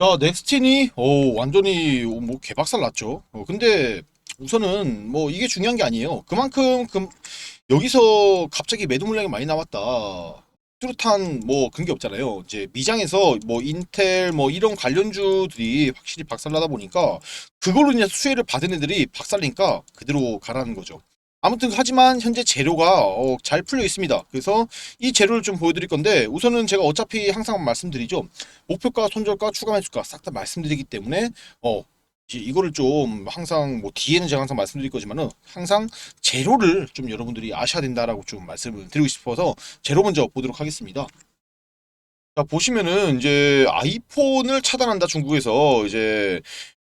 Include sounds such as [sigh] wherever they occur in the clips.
자, 넥스틴이 오, 완전히 뭐 개박살 났죠. 어, 근데 우선은 뭐 이게 중요한 게 아니에요. 그만큼 금, 여기서 갑자기 매도 물량이 많이 나왔다. 뚜렷한 뭐 그런 게 없잖아요. 이제 미장에서 뭐 인텔 뭐 이런 관련주들이 확실히 박살나다 보니까 그걸로 인해서 수혜를 받은 애들이 박살니까 그대로 가라는 거죠. 아무튼 하지만 현재 재료가 어, 잘 풀려 있습니다. 그래서 이 재료를 좀 보여드릴 건데 우선은 제가 어차피 항상 말씀드리죠. 목표가, 손절가, 추가 매수가 싹 다 말씀드리기 때문에 어 이거를 좀 항상 뭐 뒤에는 제가 항상 말씀드릴 거지만은 항상 재료를 좀 여러분들이 아셔야 된다라고 좀 말씀을 드리고 싶어서 재료 먼저 보도록 하겠습니다. 자 보시면은 이제 아이폰을 차단한다 중국에서 이제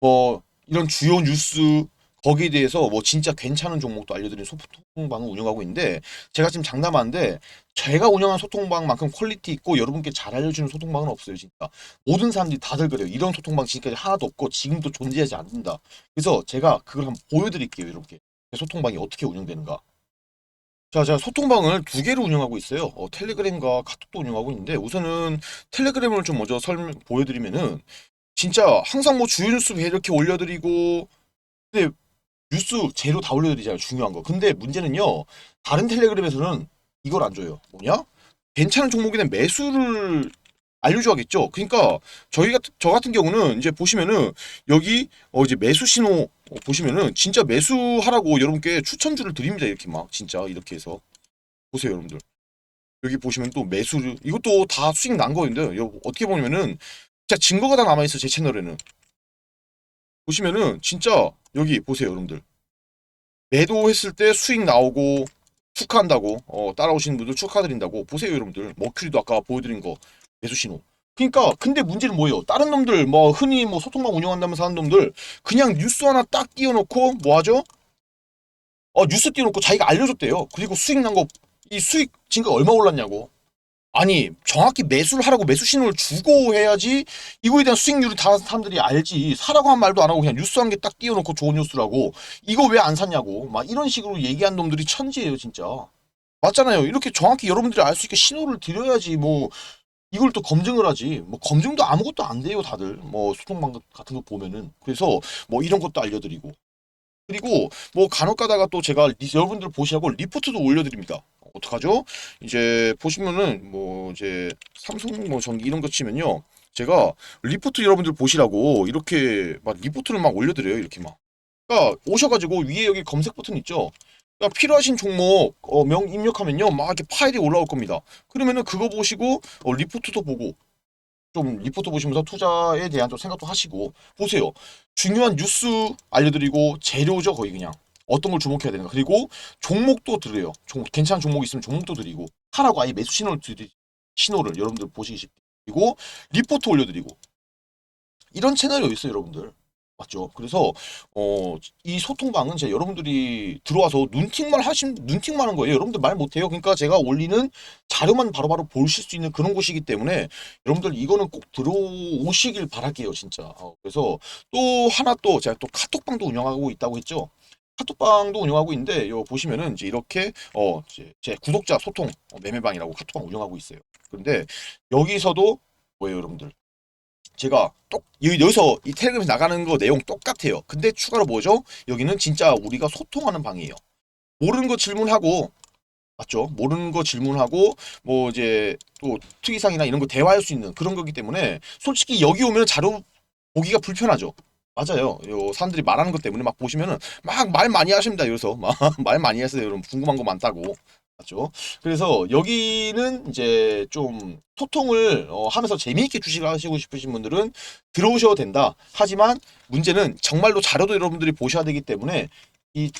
뭐 이런 주요 뉴스 거기에 대해서 뭐 진짜 괜찮은 종목도 알려드리는 소통방을 운영하고 있는데 제가 지금 장담하는데 제가 운영한 소통방만큼 퀄리티 있고 여러분께 잘 알려주는 소통방은 없어요 진짜. 모든 사람들이 다들 그래요. 이런 소통방 지금까지 하나도 없고 지금도 존재하지 않는다. 그래서 제가 그걸 한번 보여드릴게요 제 소통방이 어떻게 운영되는가. 자, 제가 소통방을 두 개를 운영하고 있어요. 어, 텔레그램과 카톡도 운영하고 있는데 우선은 텔레그램을 좀 먼저 설명 보여드리면은 진짜 항상 뭐 주요 뉴스 이렇게 올려드리고 근데 뉴스 재료 다 올려드리잖아요. 중요한 거. 근데 문제는요. 다른 텔레그램에서는 이걸 안 줘요. 뭐냐? 괜찮은 종목에는 매수를 알려줘야겠죠. 그러니까 저희 같은 저 같은 경우는 이제 보시면은 여기 어 이제 매수 신호 어, 보시면은 진짜 매수하라고 여러분께 추천주를 드립니다. 이렇게 막 진짜 이렇게 해서 보세요, 여러분들. 여기 보시면 또 매수를 이것도 다 수익 난 거인데 요 어떻게 보면은 진짜 증거가 다 남아 있어 제 채널에는 보시면은 진짜 여기 보세요, 여러분들. 매도했을 때 수익 나오고 축하한다고 어, 따라오시는 분들 축하드린다고 보세요, 여러분들. 머큐리도 아까 보여드린 거 매수 신호. 그러니까 근데 문제는 뭐예요? 다른 놈들 뭐 흔히 뭐 소통방 운영한다면서 하는 놈들 그냥 뉴스 하나 딱 띄워놓고 뭐 하죠? 어 뉴스 띄워놓고 자기가 알려줬대요. 그리고 수익 난 거 이 수익 지금 얼마 올랐냐고. 아니 정확히 매수를 하라고 매수 신호를 주고 해야지 이거에 대한 수익률을 다 사람들이 알지. 사라고 한 말도 안 하고 그냥 뉴스 한 개 딱 띄워놓고 좋은 뉴스라고. 이거 왜 안 샀냐고. 막 이런 식으로 얘기한 놈들이 천지예요 진짜. 맞잖아요. 이렇게 정확히 여러분들이 알 수 있게 신호를 드려야지 뭐 이걸 또 검증을 하지. 뭐 검증도 아무것도 안 돼요 다들. 뭐 소통방 같은 거 보면은. 그래서 뭐 이런 것도 알려드리고. 그리고 뭐 간혹 가다가 또 제가 리- 여러분들 보시라고 리포트도 올려드립니다 어떡하죠? 이제 보시면은 뭐 이제 삼성 뭐 전기 이런 거 치면요. 제가 리포트 여러분들 보시라고 이렇게 막 리포트를 막 올려드려요 이렇게 막. 그러니까 오셔가지고 위에 여기 검색 버튼 있죠? 그러니까 필요하신 종목 어, 명 입력하면요. 막 이렇게 파일이 올라올 겁니다. 그러면은 그거 보시고 어, 리포트도 보고 좀 리포트 보시면서 투자에 대한 좀 생각도 하시고 보세요. 중요한 뉴스 알려드리고 재료죠 거의 그냥 어떤 걸 주목해야 되는가. 그리고 종목도 드려요. 종, 괜찮은 종목 있으면 종목도 드리고 하라고 아예 매수 신호를 드리 신호를 여러분들 보시기 쉽게. 그리고 리포트 올려드리고. 이런 채널이 어디 있어요 여러분들? 맞죠? 그래서 어 이 소통방은 제 여러분들이 들어와서 눈팅만 하신 눈팅만 하는 거예요. 여러분들 말 못해요. 그러니까 제가 올리는 자료만 바로바로 보실 수 있는 그런 곳이기 때문에 여러분들 이거는 꼭 들어오시길 바랄게요 진짜. 어, 그래서 또 하나 또 제가 또 카톡방도 운영하고 있다고 했죠 카톡방도 운영하고 있는데 요 보시면은 이제 이렇게 어 이제 제 구독자 소통 어, 매매방이라고 카톡방 운영하고 있어요. 그런데 여기서도 뭐예요 여러분들? 제가 똑 여기- 여기서 이 텔레그램에서 나가는 거 내용 똑같아요. 근데 추가로 뭐죠? 여기는 진짜 우리가 소통하는 방이에요. 모르는 거 질문하고 맞죠? 모르는 거 질문하고 뭐 이제 또 특이사항이나 이런 거 대화할 수 있는 그런 거기 때문에 솔직히 여기 오면 자료 보기가 불편하죠. 맞아요. 요 사람들이 말하는 것 때문에 막 보시면은 막 말 많이 하십니다. 여기서 막 [laughs] 말 많이 하세요. 여러분 궁금한 거 많다고. 맞죠? 그래서 여기는 이제 좀 소통을 어, 하면서 재미있게 주식을 하시고 싶으신 분들은 들어오셔도 된다. 하지만 문제는 정말로 자료도 여러분들이 보셔야 되기 때문에 이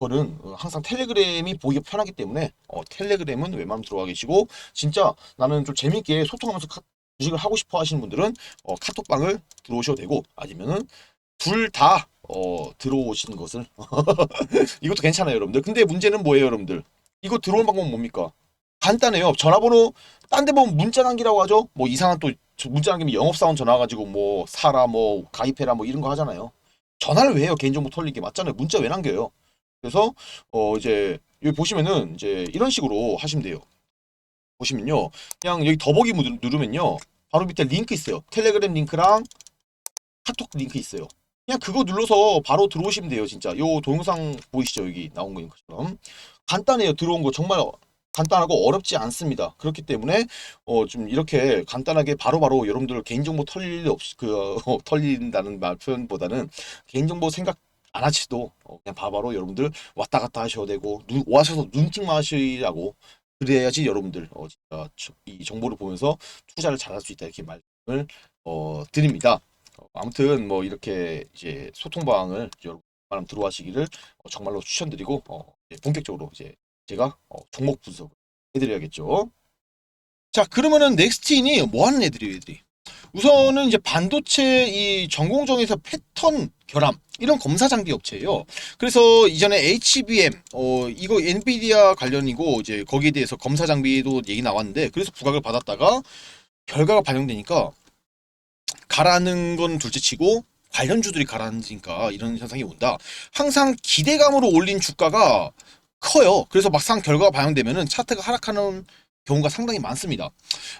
거는 어, 항상 텔레그램이 보기가 편하기 때문에 어, 텔레그램은 웬만하면 들어가 계시고 진짜 나는 좀 재밌게 소통하면서 카, 주식을 하고 싶어 하시는 분들은 어, 카톡방을 들어오셔도 되고 아니면은 둘다 어, 들어오시는 것을 [laughs] 이것도 괜찮아요 여러분들. 근데 문제는 뭐예요 여러분들? 이거 들어오는 방법은 뭡니까? 간단해요. 전화번호 딴 데 보면 문자 남기라고 하죠? 뭐 이상한 또 문자 남기면 영업사원 전화 가지고 뭐 사라 뭐 가입해라 뭐 이런 거 하잖아요. 전화를 왜 해요? 개인정보 털리게 맞잖아요. 문자 왜 남겨요? 그래서 어 이제 여기 보시면은 이제 이런 식으로 하시면 돼요. 보시면요. 그냥 여기 더보기 누르- 누르면요. 바로 밑에 링크 있어요. 텔레그램 링크랑 카톡 링크 있어요. 그냥 그거 눌러서 바로 들어오시면 돼요. 진짜. 요 동영상 보이시죠? 여기 나온 거 링크처럼. 간단해요. 들어온 거 정말 간단하고 어렵지 않습니다. 그렇기 때문에 어 좀 이렇게 간단하게 바로바로 여러분들 개인정보 털릴 일 없이 그 어, [laughs] 털린다는 말 표현보다는 개인정보 생각 안 하시도 어, 그냥 바로바로 여러분들 왔다 갔다 하셔도 되고 눈, 와셔서 눈팅만 하시라고 그래야지 여러분들 어, 이 정보를 보면서 투자를 잘할 수 있다 이렇게 말씀을 어, 드립니다. 어, 아무튼 뭐 이렇게 이제 소통 방을 여러분 많은 들어와시기를 어, 정말로 추천드리고 어, 이제 본격적으로 이제 제가 어, 종목 분석을 해드려야겠죠. 자 그러면은 넥스트인이 뭐 하는 애들이에요 애들이? 우선은 이제 반도체 이 전공정에서 패턴 결함 이런 검사 장비 업체예요. 그래서 이전에 HBM 어 이거 엔비디아 관련이고 이제 거기에 대해서 검사 장비도 얘기 나왔는데 그래서 부각을 받았다가 결과가 반영되니까 가라앉는 건 둘째치고 관련주들이 가라앉으니까 이런 현상이 온다. 항상 기대감으로 올린 주가가 커요. 그래서 막상 결과가 반영되면은 차트가 하락하는 경우가 상당히 많습니다.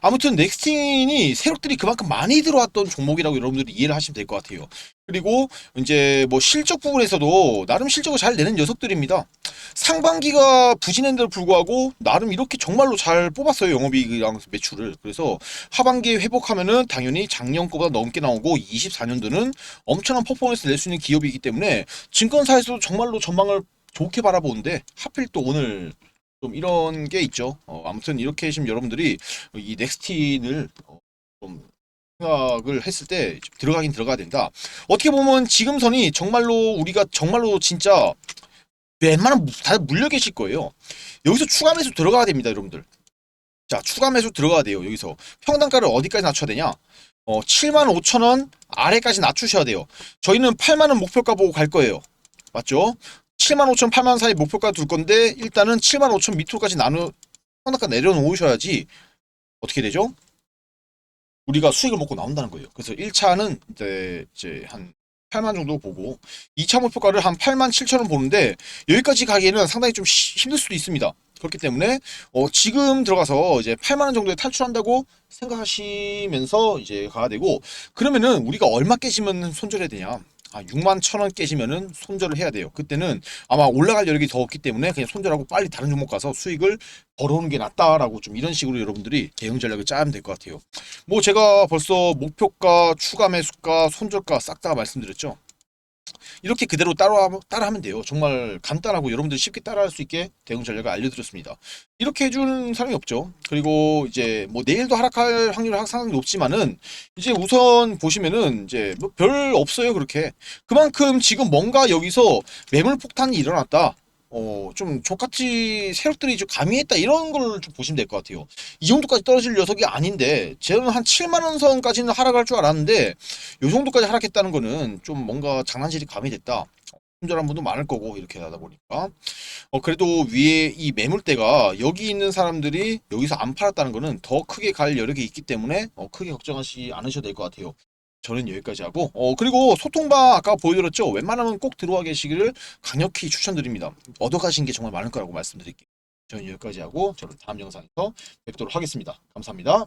아무튼 넥스틴이 세력들이 그만큼 많이 들어왔던 종목이라고 여러분들이 이해를 하시면 될 것 같아요. 그리고 이제 뭐 실적 부분에서도 나름 실적을 잘 내는 녀석들입니다. 상반기가 부진했는데도 불구하고 나름 이렇게 정말로 잘 뽑았어요 영업이익이랑 매출을. 그래서 하반기에 회복하면은 당연히 작년 거보다 넘게 나오고 24년도는 엄청난 퍼포먼스를 낼수 있는 기업이기 때문에 증권사에서도 정말로 전망을 좋게 바라보는데 하필 또 오늘 좀 이런 게 있죠. 어, 아무튼 이렇게 지금 여러분들이 이 넥스틴을 어, 좀 생각을 했을 때 들어가긴 들어가야 된다. 어떻게 보면 지금 선이 정말로 우리가 정말로 진짜 웬만하면 다들 물려 계실 거예요. 여기서 추가 매수 들어가야 됩니다, 여러분들. 자, 추가 매수 들어가야 돼요. 여기서 평단가를 어디까지 낮춰야 되냐? 어, 7만 5천 원 아래까지 낮추셔야 돼요. 저희는 8만 원 목표가 보고 갈 거예요. 맞죠? 7만 5천, 8만 원 사이 목표가 둘 건데 일단은 7만 5천 밑으로까지 나누 평단가 내려놓으셔야지 어떻게 되죠? 우리가 수익을 먹고 나온다는 거예요. 그래서 1차는 이제, 이제 한 8만 정도 보고 2차 목표가를 한 8만 7천 원 보는데 여기까지 가기에는 상당히 좀 시- 힘들 수도 있습니다. 그렇기 때문에 어, 지금 들어가서 이제 8만 원 정도에 탈출한다고 생각하시면서 이제 가야 되고 그러면은 우리가 얼마 깨지면 손절해야 되냐? 아, 6만 천 원 깨지면은 손절을 해야 돼요. 그때는 아마 올라갈 여력이 더 없기 때문에 그냥 손절하고 빨리 다른 종목 가서 수익을 벌어오는 게 낫다라고 좀 이런 식으로 여러분들이 대응 전략을 짜면 될 것 같아요. 뭐 제가 벌써 목표가, 추가 매수가, 손절가 싹 다 말씀드렸죠. 이렇게 그대로 따라 따라하면 돼요. 정말 간단하고 여러분들이 쉽게 따라할 수 있게 대응 전략을 알려드렸습니다. 이렇게 해주는 사람이 없죠. 그리고 이제 뭐 내일도 하락할 확률이 상당히 높지만은 이제 우선 보시면은 이제 뭐 별 없어요 그렇게 그만큼 지금 뭔가 여기서 매물 폭탄이 일어났다. 어, 좀 족같이 세력들이 좀 가미했다 이런 걸 좀 보시면 될 것 같아요. 이 정도까지 떨어질 녀석이 아닌데 저는 한 7만 원 선까지는 하락할 줄 알았는데 요 정도까지 하락했다는 거는 좀 뭔가 장난질이 가미됐다. 손절한 분도 많을 거고 이렇게 하다 보니까 어 그래도 위에 이 매물대가 여기 있는 사람들이 여기서 안 팔았다는 거는 더 크게 갈 여력이 있기 때문에 어 크게 걱정하지 않으셔도 될 것 같아요. 저는 여기까지 하고 어 그리고 소통방 아까 보여드렸죠? 웬만하면 꼭 들어와 계시기를 강력히 추천드립니다. 얻어가신 게 정말 많을 거라고 말씀드릴게요. 저는 여기까지 하고 저는 다음 영상에서 뵙도록 하겠습니다. 감사합니다